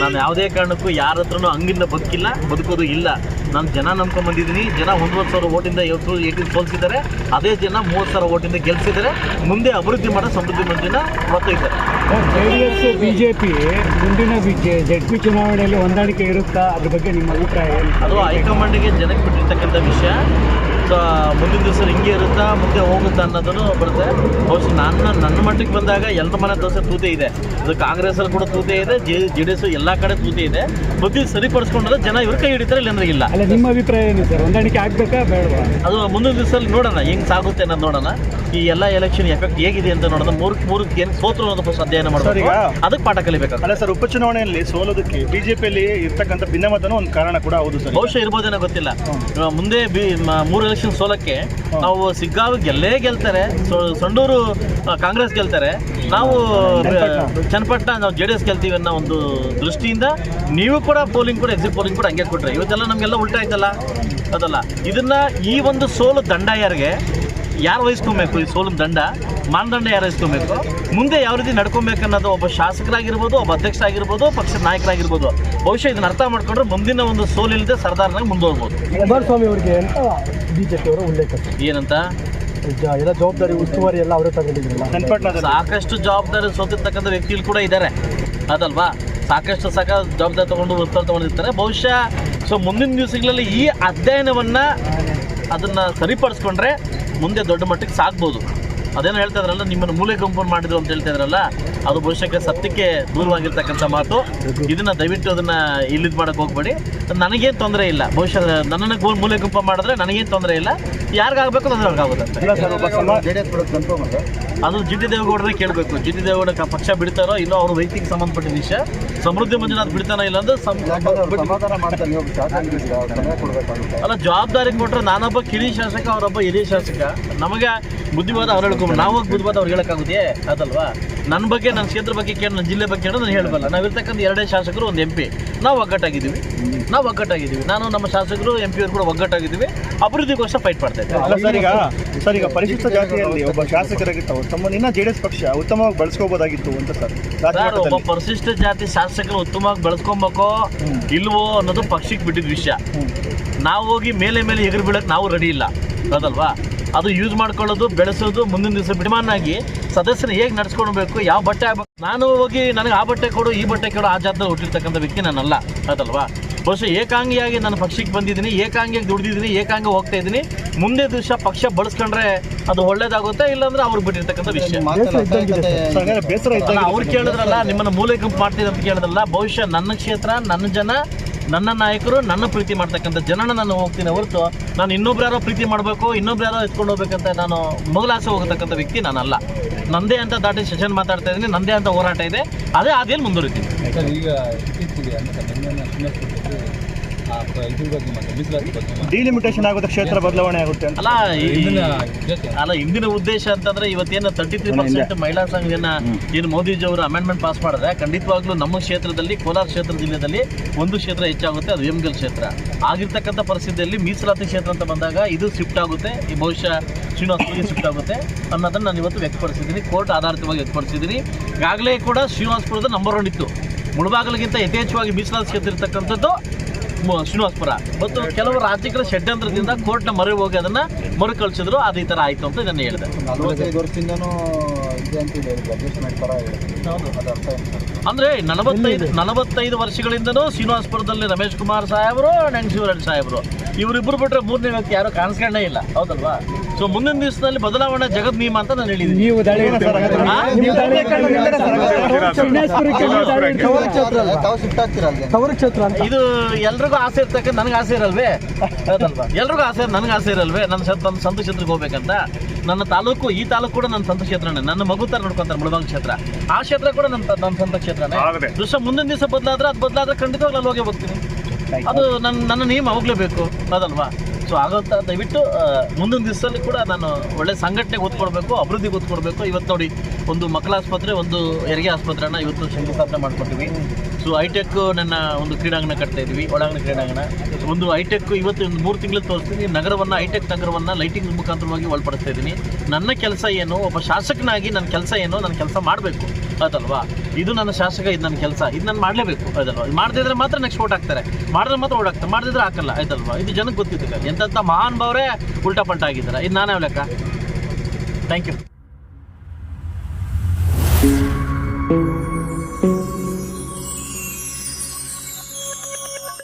ನಾನು ಯಾವುದೇ ಕಾರಣಕ್ಕೂ ಯಾರ ಹತ್ರನು ಹಂಗಿಂದ ಬದುಕಿಲ್ಲ ಬದುಕೋದು ಇಲ್ಲ. ನಾನು ಜನ ನಂಬ್ಕೊಂಡ್ ಬಂದಿದ್ದೀನಿ. ಜನ ಒಂಬತ್ತು ಸಾವಿರ ಓಟಿಂದ ಇವತ್ತು ಏಟಿಂದ ಸೋಲಿಸಿದ್ದಾರೆ. ಅದೇ ಜನ ಮೂವತ್ತು ಸಾವಿರ ಓಟಿಂದ ಗೆಲ್ಸಿದ್ದಾರೆ. ಮುಂದೆ ಅಭಿವೃದ್ಧಿ ಮಾಡೋ ಸಮೃದ್ಧಿ ಮಂದಿನ ಒತ್ತೊಯ್ತಾರೆ ಜೆ ಡಿ ಎಸ್ ಪಿ ಮುಂದಿನ ಜೆಡ್ ಪಿ ಚುನಾವಣೆಯಲ್ಲಿ ಹೊಂದಾಣಿಕೆ ಇರುತ್ತಾ? ಅದ್ರ ಬಗ್ಗೆ ನಿಮ್ಮ ಅಭಿಪ್ರಾಯ ಅದು ಹೈಕಮಾಂಡ್ಗೆ ಜನಕ್ಕೆ ಬಿಟ್ಟಿರ್ತಕ್ಕಂಥ ವಿಷಯ. ಸೊ ಮುಂದಿನ ದಿವಸ ಹಿಂಗೆ ಇರುತ್ತಾ ಮುಂದೆ ಹೋಗುತ್ತಾ ಅನ್ನೋದನ್ನು ಬರುತ್ತೆ. ಬಹುಶಃ ನನ್ನ ನನ್ನ ಮಟ್ಟಿಗೆ ಬಂದಾಗ ಎಲ್ಲ ಮನೆ ದೋಸೆ ತೂತೆ ಇದೆ. ಅದು ಕಾಂಗ್ರೆಸ್ಸಲ್ಲಿ ಕೂಡ ತೂತೆ ಇದೆ ಜೆ ಜೆ ಡಿ ಎಸ್ ಎಲ್ಲ ಕಡೆ ತೂತೆ ಇದೆ. ಬುದ್ಧಿ ಸರಿಪಡಿಸ್ಕೊಂಡ್ರೆ ಜನ ಇವ್ರ ಕೈ ಹಿಡಿತಾರೆ ಇಲ್ಲಾಂದ್ರೆ ಇಲ್ಲ. ಅಲ್ಲ ನಿಮ್ಮ ಅಭಿಪ್ರಾಯ ಏನು ಸರ್? ಹೊಂದಾಣಿಕೆ ಆಗಬೇಕಾ ಬೇಡವಾ? ಅದು ಮುಂದಿನ ದಿವಸದಲ್ಲಿ ನೋಡೋಣ ಹೆಂಗೆ ಸಾಗುತ್ತೆ ಅನ್ನೋದು ನೋಡೋಣ. ಈ ಎಲ್ಲ ಎಲೆಕ್ಷನ್ ಎಫೆಕ್ಟ್ ಹೇಗಿದೆ ಅಂತ ನೋಡೋಣ. ಮೂರಕ್ಕೆ ಮೂರಕ್ಕೆ ಏನು ಸೋತರು ಅನ್ನೋದು ಫಸ್ಟ್ ಅಧ್ಯಯನ ಮಾಡಬೇಕು. ಈಗ- ಅದಕ್ಕೆ ಪಾಠ ಕಲಿಬೇಕಾಗ ಅಲ್ಲ ಸರ್ ಉಪಚುನಾವಣೆಯಲ್ಲಿ ಸೋಲೋದಕ್ಕೆ ಬಿಜೆಪಿಯಲ್ಲಿ ಇರ್ತಕ್ಕಂಥ ಭಿನ್ನಮತನೂ ಒಂದು ಕಾರಣ ಕೂಡ ಹೌದು ಸರ್. ಬಹುಶಃ ಇರ್ಬೋದೇನೋ ಗೊತ್ತಿಲ್ಲ. ಮುಂದೆ ಬಿ ಮೂರು ಎಲೆಕ್ಷನ್ ಸೋಲಕ್ಕೆ ನಾವು ಸಿಗ್ಗಾವಿ ಗೆಲ್ಲೇ ಗೆಲ್ತಾರೆ. ಸಂಡೂರು ಕಾಂಗ್ರೆಸ್ ಗೆಲ್ತಾರೆ. ನಾವು ಚನ್ನಪಟ್ಟಣ. ಚನ್ನಪಟ್ಟಣ ನಾವು ಜೆ ಡಿ ಎಸ್ ಗೆಲ್ತೀವಿ ಅನ್ನೋ ಒಂದು ದೃಷ್ಟಿಯಿಂದ ನೀವು ಕೂಡ ಪೋಲಿಂಗ್ ಕೂಡ ಎಕ್ಸಿಟ್ ಪೋಲಿಂಗ್ ಕೂಡ ಹಂಗೆ ಕೊಟ್ಟರೆ ಇವತ್ತೆಲ್ಲ ನಮಗೆಲ್ಲ ಉಲ್ಟಾ ಆಯ್ತಲ್ಲ? ಅದಲ್ಲ. ಇದನ್ನ ಈ ಒಂದು ಸೋಲು ದಂಡ ಯಾರಿಗೆ ಯಾರು ವಹಿಸ್ಕೊಬೇಕು? ಈ ಸೋಲಿನ ದಂಡ? ಮಾನದಂಡ ಯಾರು ವಹಿಸ್ಕೊಬೇಕು? ಮುಂದೆ ಯಾವ ರೀತಿ ನಡ್ಕೊಬೇಕು ಅನ್ನೋದು ಒಬ್ಬ ಶಾಸಕರಾಗಿರ್ಬೋದು ಒಬ್ಬ ಅಧ್ಯಕ್ಷ ಆಗಿರ್ಬೋದು ಪಕ್ಷದ ನಾಯಕರಾಗಿರ್ಬೋದು. ಬಹುಶಃ ಇದನ್ನ ಅರ್ಥ ಮಾಡ್ಕೊಂಡ್ರೆ ಮುಂದಿನ ಒಂದು ಸೋಲಿಲ್ಲದೆ ಸರ್ದಾರನಾಗಿ ಮುಂದುವರ್ಬೋದು. ಕುಮಾರಸ್ವಾಮಿ ಅವರಿಗೆ ಅಂತ ಬಿಜೆಪಿ ಅವರು ಉಲ್ಲೇಖ ಏನಂತ? ಎಲ್ಲ ಜವಾಬ್ದಾರಿ ಉಸ್ತುವಾರಿ ಎಲ್ಲ ಅವರೇ ತಗೊಂಡಿದ್ರಲ್ಲ? ಚನ್ನಪಟ್ಟಣದಲ್ಲಿ ಸಾಕಷ್ಟು ಜವಾಬ್ದಾರಿ ಸೋತಿರ್ತಕ್ಕಂಥ ವ್ಯಕ್ತಿಗಳು ಕೂಡ ಇದ್ದಾರೆ ಅದಲ್ವಾ? ಸಾಕಷ್ಟು ಸಾಕ ಜವಾಬ್ದಾರಿ ತಗೊಂಡು ಉತ್ತರ ತಗೊಂಡಿರ್ತಾರೆ. ಬಹುಶಃ ಸೊ ಮುಂದಿನ ದಿವಸಗಳಲ್ಲಿ ಈ ಅಧ್ಯಯನವನ್ನ ಅದನ್ನು ಸರಿಪಡಿಸ್ಕೊಂಡ್ರೆ ಮುಂದೆ ದೊಡ್ಡ ಮಟ್ಟಕ್ಕೆ ಸಾಗ್ಬೋದು ಅದೇನೋ ಹೇಳ್ತಾ ಇದ್ರಲ್ಲ ನಿಮ್ಮನ್ನು ಮೂಲೆ ಗುಂಪು ಮಾಡಿದ್ರು ಅಂತ ಹೇಳ್ತಾ ಇದ್ರಲ್ಲ ಅದು ಭವಿಷ್ಯಕ್ಕೆ ಸತ್ಯಕ್ಕೆ ದೂರವಾಗಿರ್ತಕ್ಕಂಥ ಮಾತು. ಇದನ್ನ ದಯವಿಟ್ಟು ಅದನ್ನ ಇಲ್ಲಿದ್ ಮಾಡಕ್ ಹೋಗ್ಬೇಡಿ. ನನಗೇನು ತೊಂದರೆ ಇಲ್ಲ. ಬಹುಶಃ ನನ್ನನ್ನು ಗೋಲ್ ಮೂಲೆ ಗುಂಪ ಮಾಡಿದ್ರೆ ನನಗೇನು ತೊಂದರೆ ಇಲ್ಲ. ಯಾರಿಗಾಗಬೇಕು ಅದು ಅವ್ರಿಗಾಗುತ್ತೆ ಇಲ್ಲ ಸರ್ ಒಬ್ಬ ಸಮ ಅದು ಜಿ ಟಿ ದೇವೇಗೌಡರೇ ಕೇಳಬೇಕು. ಜಿ ಟಿ ದೇವೇಗೌಡ ಪಕ್ಷ ಬಿಡ್ತಾರೋ ಇಲ್ಲೋ ಅವ್ರ ವೈಯಕ್ತಿಕ ಸಂಬಂಧಪಟ್ಟ ವಿಷಯ. ಸಮೃದ್ಧಿ ಮಂಜುನಾಥ್ ಬಿಡ್ತಾನೋ ಇಲ್ಲ ಅಂದ್ರೆ ಅಲ್ಲ ಜವಾಬ್ದಾರಿ ಕೊಟ್ಟರೆ ನಾನೊಬ್ಬ ಕಿರಿ ಶಾಸಕ ಅವರೊಬ್ಬ ಹಿರಿಯ ಶಾಸಕ. ನಮಗೆ ಬುದ್ಧಿವಾದ ಅವ್ರು ಹೇಳ್ಕೊಂಡು ನಾವು ಹೋಗಿ ಬುದ್ಧಿವಾದ ಅವ್ರು ಹೇಳಕ್ಕಾಗುತ್ತೆ ಅದಲ್ವಾ? ನನ್ನ ಬಗ್ಗೆ ನನ್ನ ಕ್ಷೇತ್ರ ಬಗ್ಗೆ ಕೇಳಿ ನನ್ನ ಜಿಲ್ಲೆ ಬಗ್ಗೆ ಕೇಳೋದು ನಾನು ಹೇಳಬಲ್ಲ. ನಾವಿರ್ತಕ್ಕಂಥ ಎರಡೇ ಶಾಸಕರು ಒಂದು ಎಂ ಪಿ ನಾವು ಒಗ್ಗಟ್ಟಾಗಿದ್ದೀವಿ. ನಾವು ಒಗ್ಗಟ್ಟಾಗಿದ್ದೀವಿ. ನಾನು ನಮ್ಮ ಶಾಸಕರು ಎಂ ಪಿ ಅವರು ಕೂಡ ಒಗ್ಗಟ್ಟಾಗಿದ್ದೀವಿ. ಅಭಿವೃದ್ಧಿಗೋಸ್ಕರ ಫೈಟ್ ಮಾಡ್ತಾ ಇದ್ದೀವಿ. ಸರ್ ಈಗ ಸರ್ ಈಗ ಪರಿಶಿಷ್ಟ ಜಾತಿಯಲ್ಲಿ ಒಬ್ಬ ಶಾಸಕರಾಗಿ ತಮ್ಮ ಇನ್ನ ಜೆ ಡಿ ಎಸ್ ಪಕ್ಷ ಉತ್ತಮವಾಗಿ ಬಳಸ್ಕೋಬೋದಾಗಿತ್ತು ಅಂತ ಸರ್ ಸರ್ ಒಬ್ಬ ಪರಿಶಿಷ್ಟ ಜಾತಿ ಶಾಸಕರು ಉತ್ತಮವಾಗಿ ಬೆಳೆಸ್ಕೊಬೇಕೋ ಇಲ್ವೋ ಅನ್ನೋದು ಪಕ್ಷಕ್ಕೆ ಬಿಟ್ಟಿದ್ದ ವಿಷಯ. ನಾವು ಹೋಗಿ ಮೇಲೆ ಮೇಲೆ ಎಗರು ಬೀಳಕ್ಕೆ ನಾವು ರೆಡಿ ಇಲ್ಲ. ಅದಲ್ವಾ? ಅದು ಯೂಸ್ ಮಾಡ್ಕೊಳ್ಳೋದು ಬೆಳೆಸೋದು ಮುಂದಿನ ದಿವಸ ಬಿಡಮಾನಾಗಿ ಸದಸ್ಯರು ಹೇಗೆ ನಡ್ಸ್ಕೊಳ್ಬೇಕು ಯಾವ ಬಟ್ಟೆ ಆಗ್ಬೇಕು ನಾನು ಹೋಗಿ ನನಗೆ ಆ ಬಟ್ಟೆ ಕೊಡು ಈ ಬಟ್ಟೆ ಕೊಡು ಆ ಜಾತ್ರೆ ಹುಟ್ಟಿರ್ತಕ್ಕಂಥ ವ್ಯಕ್ತಿ ನಾನಲ್ಲ ಅದಲ್ವಾ ಬಹುಶಃ ಏಕಾಂಗಿಯಾಗಿ ನಾನು ಪಕ್ಷಕ್ಕೆ ಬಂದಿದ್ದೀನಿ ಏಕಾಂಗಿಯಾಗಿ ದುಡಿದಿದ್ದೀನಿ ಏಕಾಂಗಿ ಹೋಗ್ತಾ ಇದ್ದೀನಿ. ಮುಂದೆ ದಿವಸ ಪಕ್ಷ ಬಳಸ್ಕೊಂಡ್ರೆ ಅದು ಒಳ್ಳೇದಾಗುತ್ತೆ ಇಲ್ಲಾಂದ್ರೆ ಅವ್ರಿಗೆ ಬಿಟ್ಟಿರ್ತಕ್ಕಂಥ ವಿಷಯ. ಅವ್ರು ಕೇಳಿದ್ರಲ್ಲ ನಿಮ್ಮನ್ನ ಮೂಲೆ ಗುಂಪು ಮಾಡ್ತಿದ್ದಂತ ಅಂತ ಕೇಳಿದ್ರಲ್ಲ ಬಹುಶಃ ನನ್ನ ಕ್ಷೇತ್ರ ನನ್ನ ಜನ ನನ್ನ ನಾಯಕರು ನನ್ನ ಪ್ರೀತಿ ಮಾಡ್ತಕ್ಕಂಥ ಜನನ ನಾನು ಹೋಗ್ತೀನಿ ಹೊರತು ನಾನು ಇನ್ನೊಬ್ರು ಯಾರೋ ಪ್ರೀತಿ ಮಾಡಬೇಕು, ಇನ್ನೊಬ್ರು ಯಾರೋ ಎತ್ಕೊಂಡು ಹೋಗ್ಬೇಕಂತ ನಾನು ಮೊಗಲಾಸೆ ಹೋಗತಕ್ಕಂಥ ವ್ಯಕ್ತಿ ನಾನಲ್ಲ. ನಂದೇ ಅಂತ ದಾಟಿ ಸೆಷನ್ ಮಾತಾಡ್ತಾ ಇದ್ದೀನಿ, ನಂದೇ ಅಂತ ಹೋರಾಟ ಇದೆ, ಅದೇ ಹಾದಿಯಲ್ಲಿ ಮುಂದುವರಿತೀನಿ. ಈಗ ಇತ್ತೀಚೆಗೆ ಅಂದ್ರೆ ಬೆಂಗಳೂರಿನ ಶ್ರೀನಿವಾಸ ಆ ಪ- ಇದ್ರ ಬಗ್ಗೆ ಮತ್ತೆ ಮೀಸಲಾತಿ ಬಗ್ಗೆ ಮತ್ತೆ ಡಿಲಿಮಿಟೇಷನ್ ಆಗುತ್ತೆ ಕ್ಷೇತ್ರ ಬದಲಾವಣೆ ಆಗುತ್ತೆ ಅಂತ. ಅಲ್ಲ ಈ- ಇಂದಿನ ಜೊತೆ ಅಲ್ಲ ಹಿಂದಿನ ಉದ್ದೇಶ ಅಂತಂದ್ರೆ ಇವತ್ತೇನು ತರ್ಟಿ ತ್ರೀ ಪರ್ಸೆಂಟ್ ಮಹಿಳಾ ಸಂಘನ ಏನು ಮೋದಿಜಿ ಅವರು ಅಮೆಂಡ್ಮೆಂಟ್ ಪಾಸ್ ಮಾಡಿದ್ರೆ ಖಂಡಿತವಾಗ್ಲೂ ನಮ್ಮ ಕ್ಷೇತ್ರದಲ್ಲಿ ಕೋಲಾರ ಕ್ಷೇತ್ರ ಜಿಲ್ಲೆಯಲ್ಲಿ ಒಂದು ಕ್ಷೇತ್ರ ಹೆಚ್ಚಾಗುತ್ತೆ ಅದು ಎಮ್ಗಲ್ ಕ್ಷೇತ್ರ. ಆಗಿರ್ತಕ್ಕಂಥ ಪರಿಸ್ಥಿತಿಯಲ್ಲಿ ಮೀಸಲಾತಿ ಕ್ಷೇತ್ರ ಅಂತ ಬಂದಾಗ ಇದು ಶಿಫ್ಟ್ ಆಗುತ್ತೆ ಈ ಬಹುಶಃ ಶ್ರೀನಿವಾಸಪುರಿಗೆ ಶಿಫ್ಟ್ ಆಗುತ್ತೆ ಅನ್ನೋದನ್ನ ನಾನು ಇವತ್ತು ವ್ಯಕ್ತಪಡಿಸಿದ್ದೀನಿ ಕೋರ್ಟ್ ಆಧಾರಿತವಾಗಿ ವ್ಯಕ್ತಪಡಿಸಿದ್ದೀನಿ. ಈಗಾಗಲೇ ಕೂಡ ಶ್ರೀನಿವಾಸಪುರದ ನಂಬರ್ ಒನ್ ಇತ್ತು. ಮುಳಬಾಗಲಿಗಿಂತ ಯಥೇಚ್ಛವಾಗಿ ಮೀಸಲಾತಿ ಕ್ಷೇತ್ರ ಇರ್ತಕ್ಕಂಥದ್ದು ಶ್ರೀನಿವಾಸಪುರ. ಮತ್ತು ಕೆಲವು ರಾಜಕೀಯ ಷಡ್ಯಂತ್ರದಿಂದ ಕೋರ್ಟ್ನ ಮರೆ ಹೋಗಿ ಅದನ್ನ ಮರುಕಳಿಸಿದ್ರು. ಅದು ಈ ಥರ ಆಯಿತು ಅಂತ ನಾನು ಹೇಳಿದೆ. ಅಂದರೆ ನಲವತ್ತೈದು ನಲವತ್ತೈದು ವರ್ಷಗಳಿಂದನೂ ಶ್ರೀನಿವಾಸಪುರದಲ್ಲಿ ರಮೇಶ್ ಕುಮಾರ್ ಸಾಹೇಬರು ಅಂಡ್ ಶಿವರಾಜ್ ಸಾಹೇಬರು. ಇವರಿಬ್ಬರು ಬಿಟ್ರೆ ಮೂರನೇ ವ್ಯಕ್ತಿ ಯಾರು ಕಾಣಿಸ್ಕೊಂಡೇ ಇಲ್ಲ. ಹೌದಲ್ವಾ? ಸೊ ಮುಂದಿನ ದಿವಸದಲ್ಲಿ ಬದಲಾವಣೆ ಜಗದ್ ನಿಯಮ ಅಂತ ನಾನು ಹೇಳಿದ್ದೀನಿ. ನೀವು ದಾಳಿ ಇದು ಎಲ್ರಿಗೂ ಆಸೆ ಇರ್ತಕ್ಕ ನನಗೆ ಆಸೆ ಇರಲ್ವೇ? ಹೌದಲ್ವಾ ಎಲ್ರಿಗೂ ಆಸೆ ನನಗೆ ಆಸೆ ಇರಲ್ವೇ? ನನ್ನ ನನ್ನ ಸಂತ ಕ್ಷೇತ್ರಕ್ಕೆ ಹೋಗ್ಬೇಕಂತ? ನನ್ನ ತಾಲೂಕು ಈ ತಾಲೂಕು ಕೂಡ ನನ್ನ ಸ್ವಂತ ಕ್ಷೇತ್ರನೇ. ನನ್ನ ಮಗು ತರ ನೋಡ್ಕೊಂತಾರೆ ಮುಳಬಾಗ ಕ್ಷೇತ್ರ. ಆ ಕ್ಷೇತ್ರ ಕೂಡ ನನ್ನ ನನ್ನ ಸ್ವಂತ ಕ್ಷೇತ್ರನೇ. ದೃಶ್ಯ ಮುಂದಿನ ದಿವಸ ಬದಲಾದ್ರೆ ಅದು ಬದಲಾದ್ರೆ ಖಂಡಿತವಾಗ್ಲೂ ಅಲ್ಲಿ ಹೋಗಿ ಹೋಗ್ತೀನಿ. ಅದು ನನ್ನ ನನ್ನ ನಿಯಮ ಹೋಗ್ಲೇಬೇಕು. ಅದಲ್ವಾ ಸೊ ಆಗೋಂಥ ದಯವಿಟ್ಟು ಮುಂದಿನ ದಿವಸದಲ್ಲಿ ಕೂಡ ನಾನು ಒಳ್ಳೆ ಸಂಘಟನೆಗೆ ಒತ್ತು ಕೊಡಬೇಕು ಅಭಿವೃದ್ಧಿಗೆ ಇವತ್ತು ನೋಡಿ, ಒಂದು ಮಕ್ಕಳ ಆಸ್ಪತ್ರೆ, ಒಂದು ಹೆರಿಗೆ ಆಸ್ಪತ್ರೆನ ಇವತ್ತು ಶಂಕುಸ್ಥಾಪನೆ ಮಾಡ್ಕೊತೀವಿ ಸೊ, ಹೈಟೆಕ್ ನನ್ನ ಒಂದು ಕ್ರೀಡಾಂಗಣ ಕಟ್ತಾ ಇದ್ವಿ ಒಳಾಂಗಣ ಕ್ರೀಡಾಂಗಣ. ಒಂದು ಹೈಟೆಕ್ ಇವತ್ತು ಒಂದು ಮೂರು ತಿಂಗಳು ತೋರಿಸ್ತೀನಿ. ನಗರವನ್ನು, ಹೈಟೆಕ್ ನಗರವನ್ನು ಲೈಟಿಂಗ್ ಮುಖಾಂತರವಾಗಿ ಒಳಪಡಿಸ್ತಾ ಇದ್ದೀನಿ. ನನ್ನ ಕೆಲಸ ಏನು? ಒಬ್ಬ ಶಾಸಕನಾಗಿ ನನ್ನ ಕೆಲಸ ಏನು? ನನ್ನ ಕೆಲಸ ಮಾಡಬೇಕು. ಅದಲ್ವಾ? ಇದು ನನ್ನ ಶಾಸಕ, ಇದು ನನ್ನ ಕೆಲಸ, ಇದು ನಾನು ಮಾಡಲೇಬೇಕು ಅದಲ್ವಾ ಮಾಡದಿದ್ರೆ ಮಾತ್ರ ನೆಕ್ಸ್ಟ್ ಓಟ್ ಹಾಕ್ತಾರೆ. ಮಾಡಿದ್ರೆ ಮಾತ್ರ ಓಟ್ ಹಾಕ್ತಾರೆ ಮಾಡಿದ್ರೆ ಹಾಕಲ್ಲ, ಆಯ್ತಲ್ವಾ? ಇದು ಜನಕ್ಕೆ ಗೊತ್ತಿತ್ತು ಎಂತಂತ ಮಹಾನ್ ಭಾವರೇ ಉಲ್ಟಾ ಪಲ್ಟಾ ಆಗಿದ್ದಾರೆ. ಇದು ನಾನೇ ಲೆಕ್ಕ? Thank you